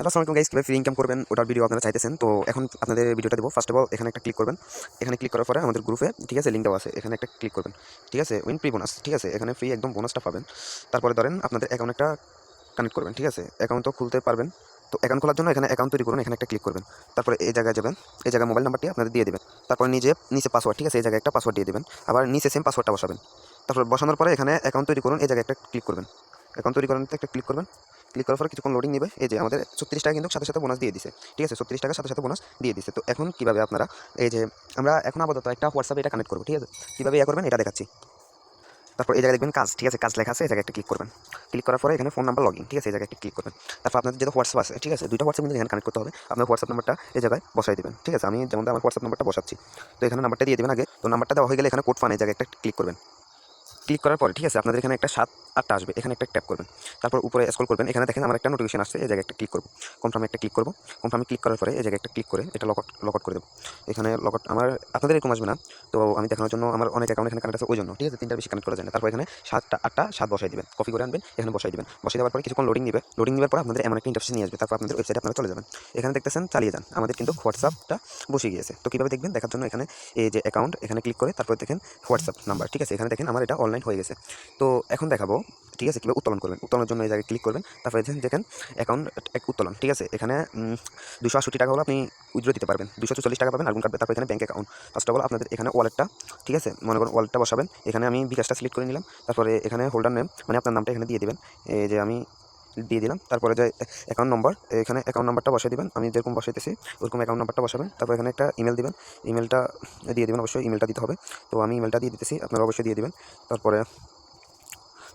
Hello আসসালামাইকুম guys কীভাবে free income করবেন? ওটার ভিডিও আপনারা চাইতেছেন। তো এখন আপনাদের ভিডিওটা দেবো। ফার্স্ট অফ অল এখানে একটা ক্লিক করবেন। এখানে ক্লিক করার পরে আমাদের গ্রুপে ঠিক আছে লিঙ্কটাও আছে। এখানে একটা ক্লিক করবেন। ঠিক আছে উইন ফ্রি বোনাস ঠিক আছে, এখানে ফ্রি একদম বোনাসটা পাবেন। তারপরে ধরেন আপনাদের অ্যাকাউন্ট একটা কানেক্ট করবেন, ঠিক আছে। অ্যাকাউন্ট তো খুলতে পারবেন। তো অ্যাকাউন্ট খোলার জন্য এখানে অ্যাকাউন্ট তৈরি করুন, এখানে একটা ক্লিক করবেন। তারপরে এই জায়গায় যাবেন। এই জায়গায় মোবাইল নাম্বারটি আপনাদের দিয়ে দেবেন। তারপরে নিজে, নিচে পাসওয়ার্ড ঠিক আছে, এই জায়গায় একটা পাসওয়ার্ড দিয়ে দেবেন। আবার নিচে সেম পাসওয়ার্ডটা বসাবেন। তারপর বসানোর পরে এখানে অ্যাকাউন্ট তৈরি করুন, এই জায়গায় একটা ক্লিক করবেন। অ্যাকাউন্ট তৈরি করার একটা ক্লিক করবেন। ক্লিক করার পরে কিছুক্ষণ লোডিং নেবে। এই যে আমাদের ছত্রিশ টাকা কিন্তু সাথে সাথে বোনাস দিয়ে দিছে। ঠিক আছে? ছত্রিশ টাকার সাথে সাথে বোনাস দিয়ে দিছে। তো এখন কীভাবে আপনারা এই যে আমরা এখন আপাতত একটা হোয়াটসঅ্যাপে এটা কানেক্ট করব, ঠিক আছে? কীভাবে ইয়ে করবেন এটা দেখাচ্ছি। তারপর এই জায়গায় দেখবেন কাজ, ঠিক আছে? কাজ লেখা আছে, এই জায়গায় একটা ক্লিক করবেন। ক্লিক করার পরে এখানে ফোন নাম্বার লগইন ঠিক আছে? এই জায়গায় একটা ক্লিক করবেন। তারপর আপনাদের যেটা হোয়াটসঅ্যাপ আছে, ঠিক আছে? দুইটা হোয়াটসঅ্যাপ কিন্তু এখানে কানেক্ট করতে হবে। আপনার হোয়াটসঅ্যাপ নাম্বারটা এই জায়গায় বসাই দেবেন, ঠিক আছে? আমি যেমন আমার হোয়াটসঅ্যাপ নাম্বারটা বসাচ্ছি। তো এখানে নাম্বারটা দিয়ে দেবেন আগে। তো নাম্বারটা দেওয়া হয়ে গেলে এখানে কোড ফান এই জায়গায় একটা ক্লিক করবেন। ক্লিক করার পরে, ঠিক আছে, আপনাদের এখানে একটা সাত, আটটা আসবে। এখানে একটা ট্যাপ করবেন। তারপর উপরে স্কল করবেন। এখানে দেখেন আমার একটা নোটিফিকেশন আসছে, এই জায়গায় একটা ক্লিক করব। কনফার্মে একটা ক্লিক করব। কনফার্মে ক্লিক করার পরে এই জায়গায় একটা ক্লিক করে এটা লকআউট লকআউট করে দেবো। এখানে লকআউট আমার, আপনাদের এরকম আসবে না। তো আমি দেখানোর জন্য আমার অনেক অ্যাকাউন্ট এখানে কানেক্ট আছে ওই জন্য ঠিক আছে তিনটা বেশি কানেক্ট করা যায় না। তারপর এখানে সাতটা, আটটা, সাত বসাই দেবেন। কপি করে আনবেন, এখানে বসাই দিবেন। বসাই দেওয়ার পরে কিছুক্ষণ লোডিং নেবে। লোডিং নেওয়ার পর আপনাদের এমন একটা ইন্টারফেস নিয়ে আসবে। তারপর আপনাদের ওয়েবসাইটে আপনারা চলে যাবেন। এখানে দেখতেছেন, চালিয়ে যান। আমাদের কিন্তু হোয়াটসঅ্যাপটা বসে গিয়েছে। তো কীভাবে দেখবেন? দেখার জন্য এখানে এই যে অ্যাকাউন্ট এখানে ক্লিক করে তারপর দেখেন হোয়াটসঅ্যাপ নাম্বার ঠিক আছে? এখানে দেখেন আমার এটা অনলাইন হয়ে গেছে। তো এখন দেখাবো, ঠিক আছে, কীভাবে উত্তোলন করবেন। উত্তোলনের জন্য এই জায়গায় ক্লিক করবেন, তারপরে দেখেন দেখেন অ্যাকাউন্ট এক উত্তোলন, ঠিক আছে? এখানে দুশো আশি টাকা হলে আপনি উইথড্রো দিতে পারবেন। দুশো চল্লিশ টাকা পাবেন আগুন কাটবে তারপর এখানে bank account first of all আপনাদের এখানে ওয়ালেটটা ঠিক আছে? মনে করুন ওয়ালেটটা বসাবেন, এখানে আমি বিকাশটা সিলেক্ট করে নিলাম, তারপরে এখানে হোল্ডার নেম মানে আপনার নামটা এখানে দিয়ে দেবেন। এই যে আমি দিয়ে দিলাম। তারপরে যে অ্যাকাউন্ট নম্বর এখানে অ্যাকাউন্ট নাম্বারটা বসিয়ে দিবেন। আমি যেরকম বসাইতেছি, ওরকম অ্যাকাউন্ট নাম্বারটা বসাবেন। তারপর এখানে একটা ইমেল দিবেন। ইমেলটা দিয়ে দেবেন, অবশ্যই ইমেলটা দিতে হবে। তো আমি ইমেলটা দিয়ে দিতেছি, আপনারা অবশ্যই দিয়ে দিবেন। তারপরে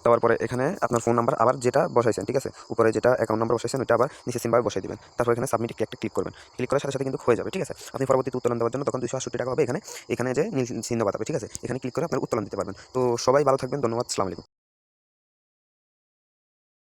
দেওয়ার পরে এখানে আপনার ফোন নাম্বার আবার যেটা বসাইছেন, ঠিক আছে? উপরে যেটা অ্যাকাউন্ট নাম্বার বসাইছেন ওটা আবার নিচে সিমভাবে বসাই দিবেন। তারপর এখানে সাবমিট একটা ক্লিক করবেন। ক্লিক করার সাথে সাথে কিন্তু হয়ে যাবে, ঠিক আছে? আপনি পরবর্তীতে উত্তোলন দেওয়ার জন্য তখন দুশো আশি টাকা হবে এখানে। এখানে যে নীল চিহ্ন বাতাবে, ঠিক আছে? এখানে ক্লিক করে আপনার উত্তোলন দিতে পারবেন। তো সবাই ভালো থাকবেন, ধন্যবাদ সালাম আলাইকুম।